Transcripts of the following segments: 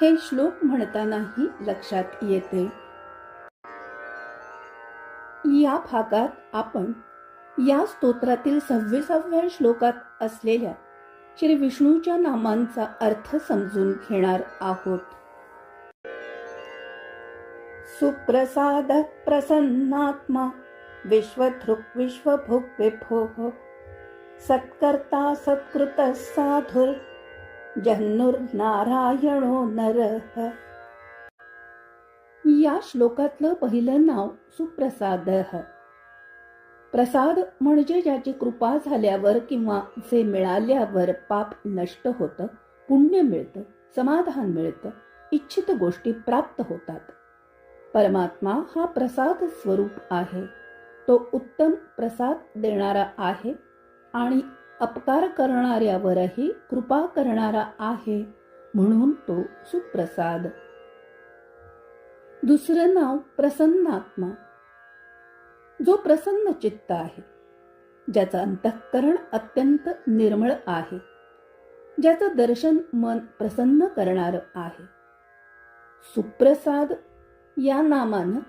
हे श्लोक म्हणतानाही लक्षात येते. या भागात आपण या स्तोत्रातील सव्वीसाव्या श्लोकात असलेल्या श्री विष्णूच्या नामांचा अर्थ समजून घेणार आहोत. सुप्रसाद प्रसन्नात्मा विश्वधृक् विश्वभुक् विभोः सत्कर्ता सत्कृत साधुर जन्नुर्नारायणो नरः। या श्लोकातलं पहिलं नाव सुप्रसाद। प्रसाद म्हणजे ज्याची कृपा झाल्यावर किंवा जे मिळाल्यावर पाप नष्ट होतं पुण्य मिळतं समाधान मिळतं इच्छित गोष्टी प्राप्त होतात। परमात्मा हा प्रसाद स्वरूप आहे तो उत्तम प्रसाद देणारा आहे आणि अपकार करणाऱ्यावरही कृपा करणारा आहे म्हणून तो सुप्रसाद. दुसरं नाव प्रसन्नात्मा. जो प्रसन्न चित्त आहे ज्याचं अंतःकरण अत्यंत निर्मळ आहे ज्याचं दर्शन मन प्रसन्न करणार आहे. सुप्रसाद या नामानं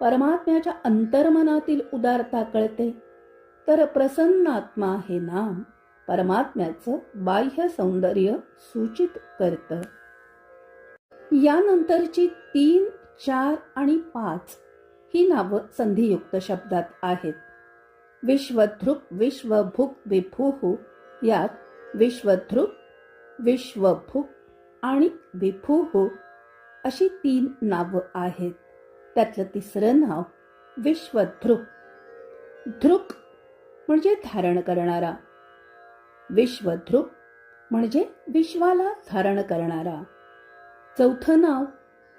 परमात्म्याच्या अंतर्मनातील उदारता कळते. तर प्रसन्नात्मा हे नाम परमात्म्याचं बाह्य सौंदर्य सूचित करतं. यानंतरची तीन चार आणि पाच ही नावं संधियुक्त शब्दात आहेत. विश्वधृप विश्वभुक विभुहू यात विश्वधृप विश्वभुक आणि विभुहू अशी तीन नावं आहेत. त्यातलं तिसरं नाव विश्वधृक. धृक म्हणजे धारण करणारा. विश्वध्रुप म्हणजे विश्वाला धारण करणारा. चौथं नाव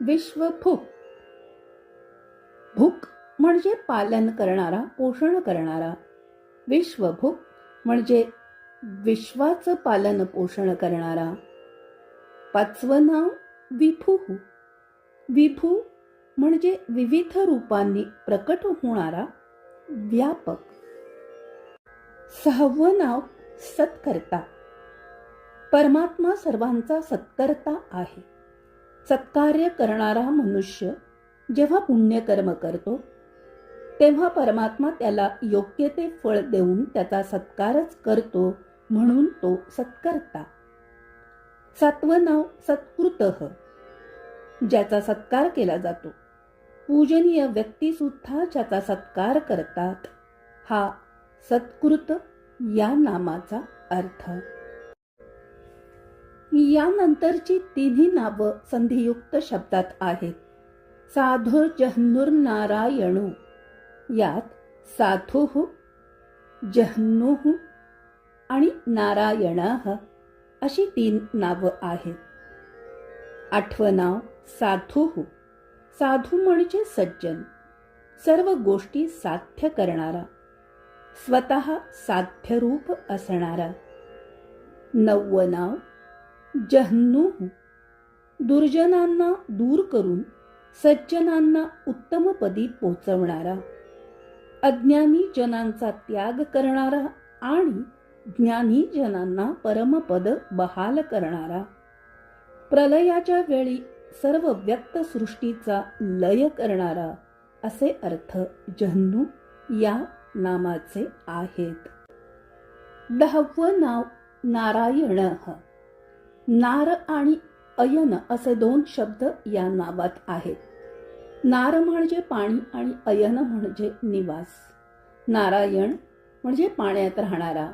विश्वभूक. भूक म्हणजे पालन करणारा पोषण करणारा. विश्वभूक म्हणजे विश्वाचं पालन पोषण करणारा. पाचवं नाव विभू. विभू म्हणजे विविध रूपांनी प्रकट होणारा व्यापक सहावं नाव सत्कर्ता. परमात्मा सर्वांचा सत्कर्ता आहे. सत्कार्य करणारा मनुष्य जेव्हा पुण्यकर्म करतो तेव्हा परमात्मा त्याला योग्य ते फळ देऊन त्याचा सत्कारच करतो म्हणून तो सत्कर्ता. सातवं नाव सत्कृत ज्याचा सत्कार केला जातो. पूजनीय व्यक्तीसुद्धा ज्याचा सत्कार करतात हा सत्कृत या नामाचा अर्थ. यानंतरची तिन्ही नावं संधियुक्त शब्दात आहेत. साधु नारायणू यात साधुः जह्नुः आणि नारायण अशी तीन नावं आहेत. आठवं नाव साधुः. साधू म्हणजे सज्जन. सर्व गोष्टी साध्य करणारा. स्वतः साध्यरूप असणारा. नववं नाव जह्नुः दुर्जनांना दूर करून सज्जनांना उत्तमपदी पोचवणारा. अज्ञानी जनांचा त्याग करणारा आणि ज्ञानी जनांना परमपद बहाल करणारा. प्रलयाच्या वेळी सर्व व्यक्त सृष्टीचा लय करणारा असे अर्थ जन्नू या नामाचे आहेत. दहावं नाव नारायण. नार आणि अयन असे दोन शब्द या नावात आहेत. नार म्हणजे पाणी आणि अयन म्हणजे निवास. नारायण म्हणजे पाण्यात राहणारा.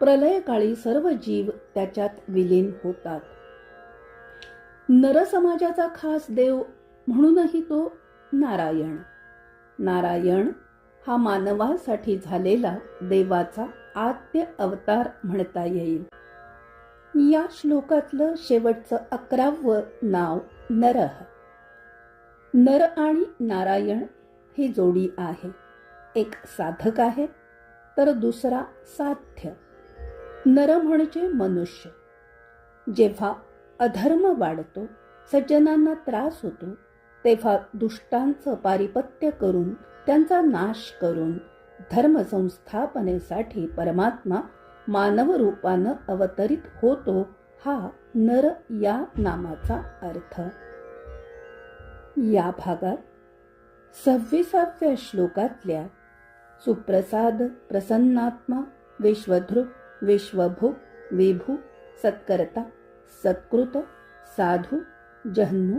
प्रलयकाळी सर्व जीव त्याच्यात विलीन होतात. नरसमाजाचा खास देव म्हणूनही तो नारायण. नारायण हा मानवासाठी झालेला देवाचा आद्य अवतार म्हणता येईल. या श्लोकातलं शेवटचं अकरावं नाव नरह नर आणि नारायण ही जोडी आहे. एक साधक आहे तर दुसरा साध्य. नर म्हणजे मनुष्य. जेव्हा अधर्म वाढतो सज्जनांना त्रास होतो तेव्हा दुष्टांचं पारिपत्य करून त्यांचा नाश करून धर्मसंस्थापनेसाठी परमात्मा मानवरूपानं अवतरित होतो हा नर या नामाचा अर्थ. या भागात सव्वीसाव्या श्लोकातल्या सुप्रसाद प्रसन्नात्मा विश्वधृक विश्वभू विभू सत्कर्ता सत्कृत साधू जहन्नू